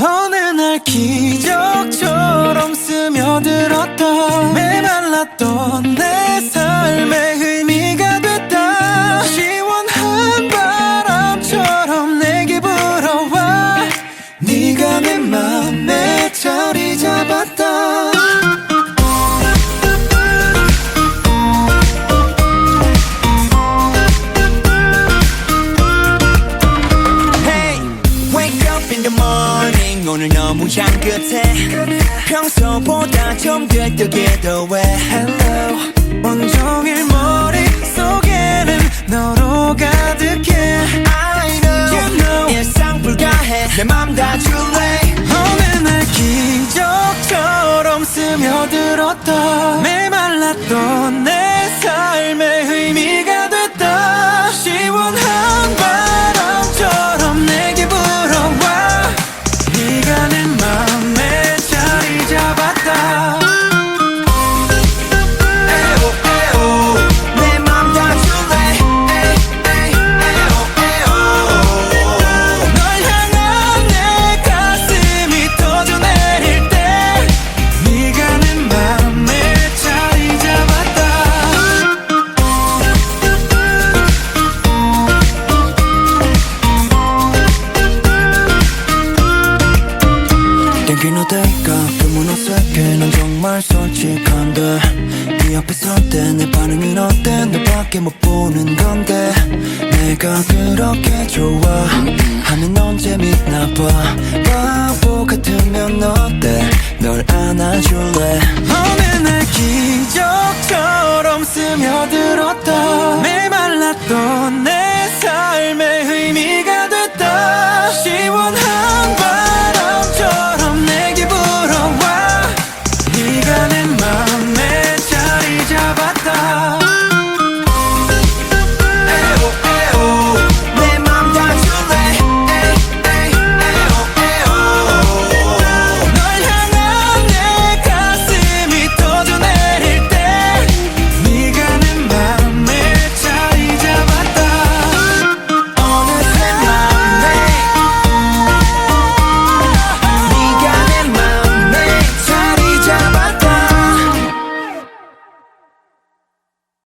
어느 날 기적처럼 스며들었다. 메말랐던 내 삶의 의미가 됐다. 시원한 바람처럼 내게 불어와 네가 내 맘에 자리 잡았다. Hey, wake up in the morning 오늘 너무 향긋해. 평소보다 좀 들뜨게 더해. Hello. 온종일 머릿속에는 너로 가득해. I know, You know. 일상 불가해. 내 맘 다 줄래? 어느 날 기적처럼 스며들었다 메말랐던 땡기는 대가 그 문어색에 난 정말 솔직한데 네 옆에 설 때 내 반응은 어때? 너밖에 못 보는 건데 내가 그렇게 좋아 하면 넌 재밌나 봐. 바보 같으면 어때? 널 안아줄래